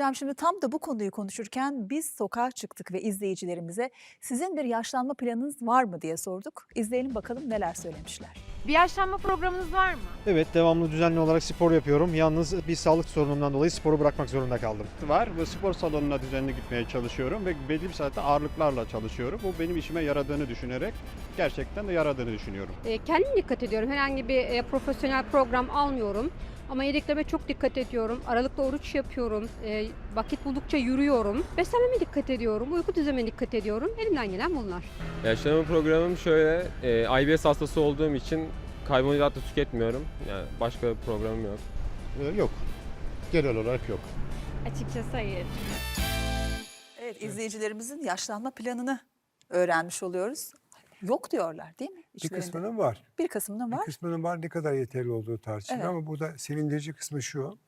Hocam şimdi tam da bu konuyu konuşurken biz sokağa çıktık ve izleyicilerimize sizin bir yaşlanma planınız var mı diye sorduk. İzleyelim bakalım neler söylemişler. Bir yaşlanma programınız var mı? Evet devamlı düzenli olarak spor yapıyorum. Yalnız bir sağlık sorunumdan dolayı sporu bırakmak zorunda kaldım. var ve spor salonuna düzenli gitmeye çalışıyorum ve belli bir saatte ağırlıklarla çalışıyorum. Bu benim işime yaradığını düşünerek gerçekten de yaradığını düşünüyorum. E, kendim dikkat ediyorum. Herhangi bir e, profesyonel program almıyorum. Ama yedikleme çok dikkat ediyorum. Aralıklı oruç yapıyorum. E, vakit buldukça yürüyorum. Beslenmeme dikkat ediyorum. Uyku düzenime dikkat ediyorum. Elimden gelen bunlar. Yaşlanma programım şöyle, e, IBS hastası olduğum için karbonhidrat da tüketmiyorum. Yani başka bir programım yok. Ee, yok. Genel olarak yok. Açıkçası hayır. Evet izleyicilerimizin yaşlanma planını öğrenmiş oluyoruz. Yok diyorlar değil mi? Bir kısmının var. Bir kısmının Bir var. kısmının var ne kadar yeterli olduğu tartışılıyor Evet. ama burada sevindirici kısmı şu.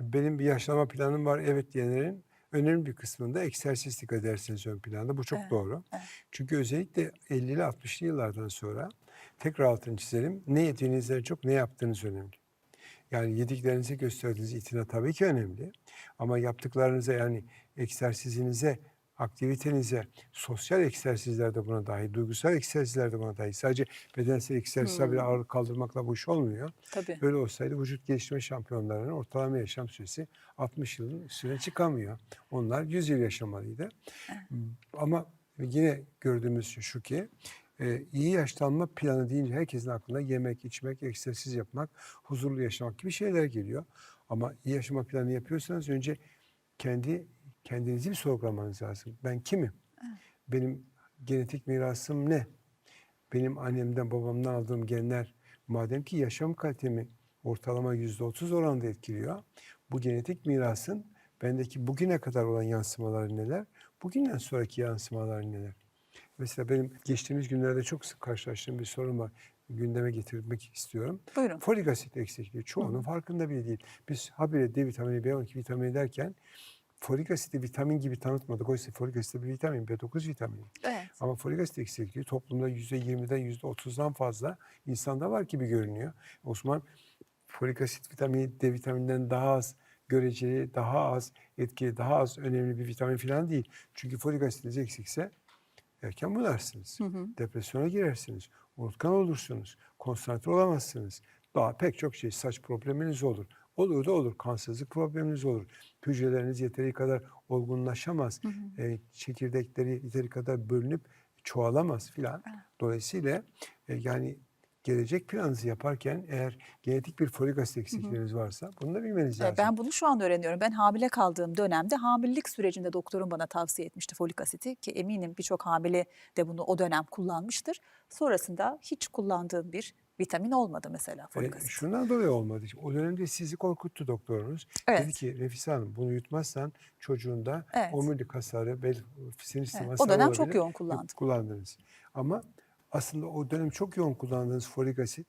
Benim bir yaşlanma planım var evet diyenlerin önemli bir kısmında egzersiz dikkat ederseniz ön planda. Bu çok Evet, doğru. evet. Çünkü özellikle 50'li 60'lı yıllardan sonra tekrar altını çizelim. Ne yediğinizden çok ne yaptığınız önemli. Yani yediklerinize gösterdiğiniz itina tabii ki önemli. Ama yaptıklarınıza yani egzersizinize, aktivitenize, sosyal egzersizler de buna dahil, duygusal egzersizler de buna dahil. Sadece bedensel egzersizler Hmm. ağırlık kaldırmakla bu iş olmuyor. Tabii. Böyle olsaydı vücut geliştirme şampiyonlarının ortalama yaşam süresi 60 yılın üstüne çıkamıyor. Onlar 100 yıl yaşamalıydı. Ama yine gördüğümüz şu ki e, iyi yaşlanma planı deyince herkesin aklına yemek, içmek, egzersiz yapmak, huzurlu yaşamak gibi şeyler geliyor. Ama iyi yaşama planı yapıyorsanız önce kendi kendinizi bir sorgulamanız lazım. Ben kimim? Benim genetik mirasım ne? Benim annemden babamdan aldığım genler madem ki yaşam kalitemi ortalama yüzde otuz oranında etkiliyor. Bu genetik mirasın bendeki bugüne kadar olan yansımaları neler? Bugünden sonraki yansımaları neler? Mesela benim geçtiğimiz günlerde çok sık karşılaştığım bir sorun var. Gündeme getirmek istiyorum. Buyurun. Folik asit eksikliği çoğunun farkında bile değil. Biz habire D vitamini, B12 vitamini derken folik asiti vitamin gibi tanıtmadık. Oysa folik asit bir vitamin, B9 vitamini. Evet. Ama folik asit eksikliği toplumda %20'den %30'dan fazla insanda var gibi görünüyor. Osman folik asit vitamini D vitamininden daha az göreceli, daha az etkili, daha az önemli bir vitamin falan değil. Çünkü folik asitiniz eksikse erken bunarsınız. Depresyona girersiniz. Unutkan olursunuz. Konsantre olamazsınız. Daha pek çok şey saç probleminiz olur. Olur da olur. Kansızlık probleminiz olur. Hücreleriniz yeteri kadar olgunlaşamaz. E, çekirdekleri yeteri kadar bölünüp çoğalamaz filan. Dolayısıyla e, yani gelecek planınızı yaparken eğer genetik bir folik asit eksikliğiniz varsa bunu da bilmeniz Ee, lazım. Ben bunu şu an öğreniyorum. Ben hamile kaldığım dönemde hamilelik sürecinde doktorum bana tavsiye etmişti folik asiti ki eminim birçok hamile de bunu o dönem kullanmıştır. Sonrasında hiç kullandığım bir vitamin olmadı mesela folik E, asit. şundan dolayı olmadı. O dönemde sizi korkuttu doktorunuz. Dedi Evet. ki Refise Hanım bunu yutmazsan çocuğunda Evet. omurilik hasarı, bel sinir Evet, o dönem çok olabilir. yoğun Yok, kullandım. Kullandınız. Ama aslında o dönem çok yoğun kullandığınız folik asit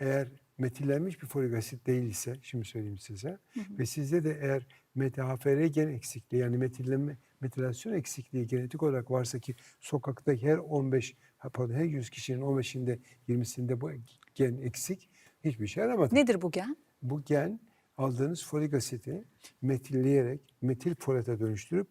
eğer metillenmiş bir folik asit değil ise şimdi söyleyeyim size ve sizde de eğer MTHFR gen eksikliği yani metillenme metilasyon eksikliği genetik olarak varsa ki sokakta her 15 ha, pardon her 100 kişinin 15'inde 20'sinde bu gen eksik hiçbir şey yaramadı. Nedir bu gen? Bu gen aldığınız folik asiti metilleyerek metil folate dönüştürüp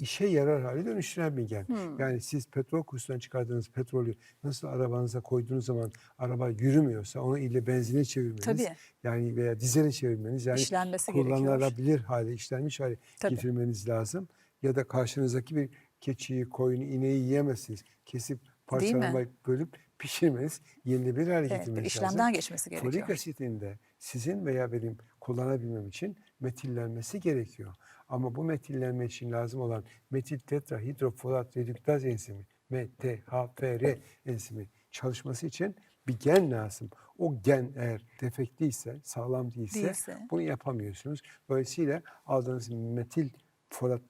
işe yarar hale dönüştüren bir gen. Yani siz petrol kuyusundan çıkardığınız petrolü nasıl arabanıza koyduğunuz zaman araba yürümüyorsa onu ile benzine çevirmeniz Tabii. yani veya dizele çevirmeniz yani İşlenmesi gerekiyor. kullanılabilir hale işlenmiş hale Tabii. getirmeniz lazım. Ya da karşınızdaki bir keçiyi, koyunu, ineği yiyemezsiniz. Kesip parçalamayıp bölüp pişirmeniz yenilebilir hale Evet, getirmeniz işlemden lazım. geçmesi gerekiyor. Folik asitinde sizin veya benim kullanabilmem için metillenmesi gerekiyor. Ama bu metillenme için lazım olan metil tetrahidrofolat redüktaz enzimi MTHFR enzimi çalışması için bir gen lazım. O gen eğer defektiyse, sağlam değilse, Değilse. bunu yapamıyorsunuz. Dolayısıyla aldığınız metil folat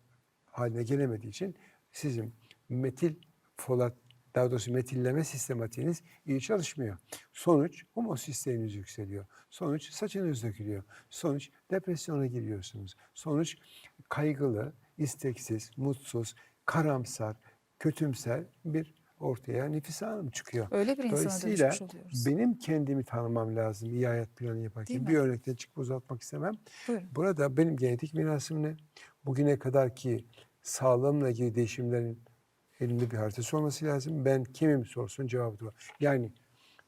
haline gelemediği için sizin metil folat daha doğrusu metilleme sistematiğiniz iyi çalışmıyor. Sonuç homosisteyiniz yükseliyor. Sonuç saçınız dökülüyor. Sonuç depresyona giriyorsunuz. Sonuç kaygılı, isteksiz, mutsuz, karamsar, kötümser bir ortaya Nefise Hanım çıkıyor. Öyle bir Dolayısıyla benim kendimi tanımam lazım iyi hayat planı Değil yaparken. mi? Bir örnekten çıkıp uzatmak istemem. Buyurun. Burada benim genetik mirasım ne? Bugüne kadar ki sağlığımla ilgili değişimlerin elimde bir haritası olması lazım. Ben kimim sorsun cevabı da var. Yani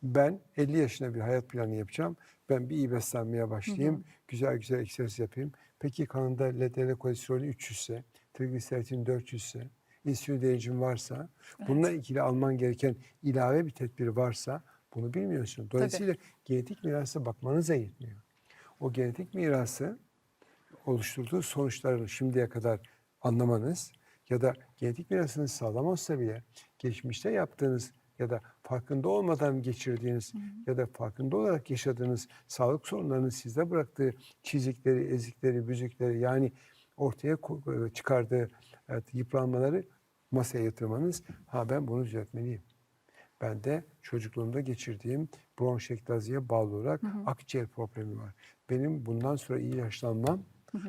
ben 50 yaşında bir hayat planı yapacağım. Ben bir iyi beslenmeye başlayayım. Güzel güzel egzersiz yapayım. Peki kanında LDL kolesterolü 300 ise, trigliseritin 400 ise, insülin direncin varsa, bununla ilgili alman gereken ilave bir tedbir varsa bunu bilmiyorsun. Dolayısıyla genetik mirasa bakmanız da yetmiyor. O genetik mirası oluşturduğu sonuçlarını şimdiye kadar anlamanız ya da genetik mirasınız sağlam olsa bile geçmişte yaptığınız ya da farkında olmadan geçirdiğiniz ya da farkında olarak yaşadığınız sağlık sorunlarının sizde bıraktığı çizikleri, ezikleri, büzükleri yani ortaya e, çıkardığı evet, yıpranmaları masaya yatırmanız ha ben bunu düzeltmeliyim. Ben de çocukluğumda geçirdiğim bronşektaziye bağlı olarak akciğer problemi var. Benim bundan sonra iyi yaşlanmam,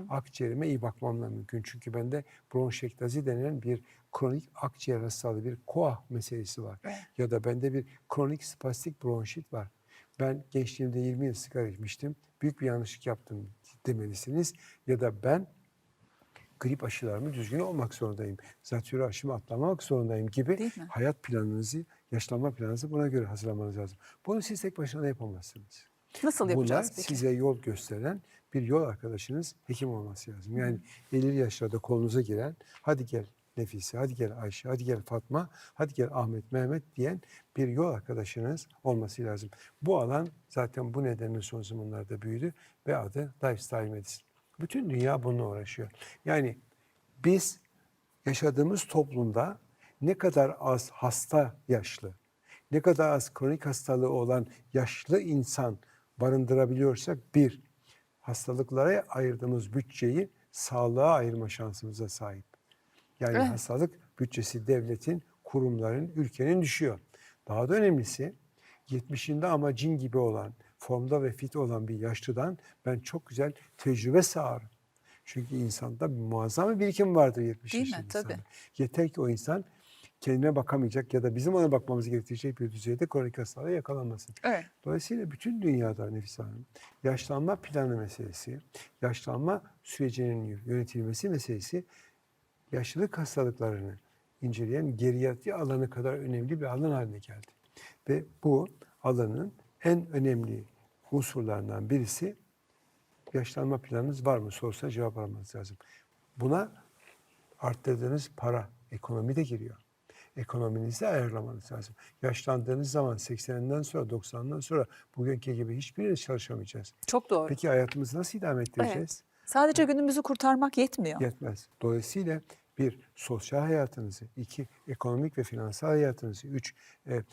akciğerime iyi bakmamla mümkün. Çünkü bende bronşektazi denen bir kronik akciğer hastalığı, bir koah meselesi var. Evet. Ya da bende bir kronik spastik bronşit var. Ben gençliğimde 20 yıl sigara içmiştim. Büyük bir yanlışlık yaptım demelisiniz. Ya da ben grip aşılarımı düzgün olmak zorundayım. Zatürre aşımı atlamak zorundayım gibi hayat planınızı, yaşlanma planınızı buna göre hazırlamanız lazım. Bunu siz tek başına yapamazsınız. Nasıl Bunlar yapacağız peki? size yol gösteren bir yol arkadaşınız hekim olması lazım. Yani 50 yaşlarda kolunuza giren hadi gel Nefise, hadi gel Ayşe, hadi gel Fatma, hadi gel Ahmet, Mehmet diyen bir yol arkadaşınız olması lazım. Bu alan zaten bu nedenle son zamanlarda büyüdü ve adı Lifestyle Medicine. Bütün dünya bununla uğraşıyor. Yani biz yaşadığımız toplumda ne kadar az hasta yaşlı, ne kadar az kronik hastalığı olan yaşlı insan barındırabiliyorsak bir, hastalıklara ayırdığımız bütçeyi sağlığa ayırma şansımıza sahip. Yani Evet. hastalık bütçesi devletin, kurumların, ülkenin düşüyor. Daha da önemlisi 70'inde ama cin gibi olan, formda ve fit olan bir yaşlıdan ben çok güzel tecrübe sağarım. Çünkü insanda muazzam bir birikim vardır 70 Değil mi? yaşında Tabii. insanda. Yeter ki o insan kendine bakamayacak ya da bizim ona bakmamız gerektirecek bir düzeyde kronik hastalığa yakalanmasın. Evet. Dolayısıyla bütün dünyada Nefise Hanım yaşlanma planı meselesi, yaşlanma sürecinin yönetilmesi meselesi yaşlılık hastalıklarını inceleyen geriatri alanı kadar önemli bir alan haline geldi. Ve bu alanın en önemli unsurlarından birisi yaşlanma planınız var mı sorsa cevap aramanız lazım. Buna arttırdığınız para, ekonomi de giriyor. Ekonominizi ayarlamanız lazım. Yaşlandığınız zaman 80'den sonra 90'dan sonra bugünkü gibi hiçbiriniz çalışamayacağız. Çok doğru. Peki hayatımızı nasıl idame ettireceğiz? Sadece günümüzü kurtarmak yetmiyor. Yetmez. Dolayısıyla bir sosyal hayatınızı, iki ekonomik ve finansal hayatınızı, üç e, e,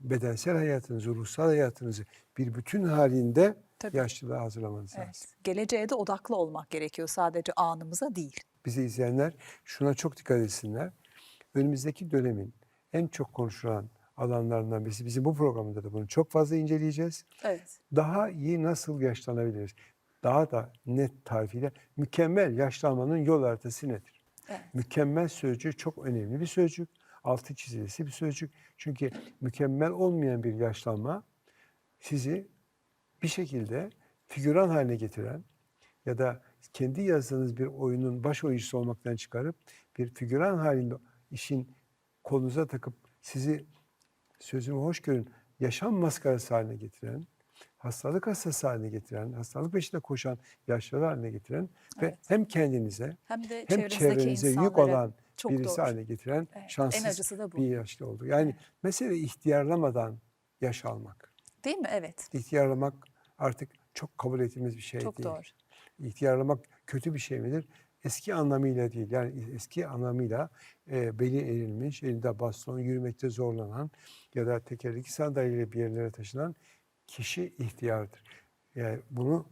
bedensel hayatınızı, ruhsal hayatınızı bir bütün halinde Tabii. yaşlılığa hazırlamanız lazım. Evet. Geleceğe de odaklı olmak gerekiyor sadece anımıza değil. Bizi izleyenler şuna çok dikkat etsinler. Önümüzdeki dönemin en çok konuşulan alanlarından birisi. Bizim bu programda da bunu çok fazla inceleyeceğiz. Evet. Daha iyi nasıl yaşlanabiliriz? Daha da net tarifiyle mükemmel yaşlanmanın yol haritası nedir? Evet. Mükemmel sözcüğü çok önemli bir sözcük. Altı çizilisi bir sözcük. Çünkü mükemmel olmayan bir yaşlanma sizi bir şekilde figüran haline getiren ya da kendi yazdığınız bir oyunun baş oyuncusu olmaktan çıkarıp bir figüran halinde işin kolunuza takıp sizi sözümü hoş görün yaşam maskarası haline getiren, hastalık hastası haline getiren, hastalık peşinde koşan yaşlılar haline getiren ve Evet. hem kendinize Hem de hem çevrenize yük olan çok birisi doğru. haline getiren Evet, şanssız bir yaşlı oldu. Yani mesele ihtiyarlamadan yaş almak. Değil mi? Evet. İhtiyarlamak artık çok kabul ettiğimiz bir şey Çok değil. doğru. İhtiyarlamak kötü bir şey midir? Eski anlamıyla değil. Yani eski anlamıyla e, beli erilmiş, elinde baston, yürümekte zorlanan ya da tekerlekli sandalyeyle bir yerlere taşınan kişi ihtiyardır. Yani bunu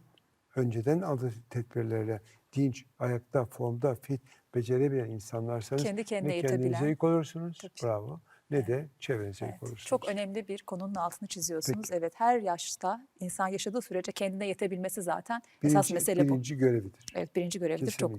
önceden aldığı tedbirlerle dinç, ayakta, formda, fit, becerebilen insanlarsanız Kendi kendine ne kendinize yük olursunuz, Tabii. bravo, ne de çevrenize Evet, olursunuz. çok önemli bir konunun altını çiziyorsunuz. Evet, her yaşta insan yaşadığı sürece kendine yetebilmesi zaten esas birinci, mesele bu. birinci görevidir. Evet, birinci görevdir. Çok Kesinlikle.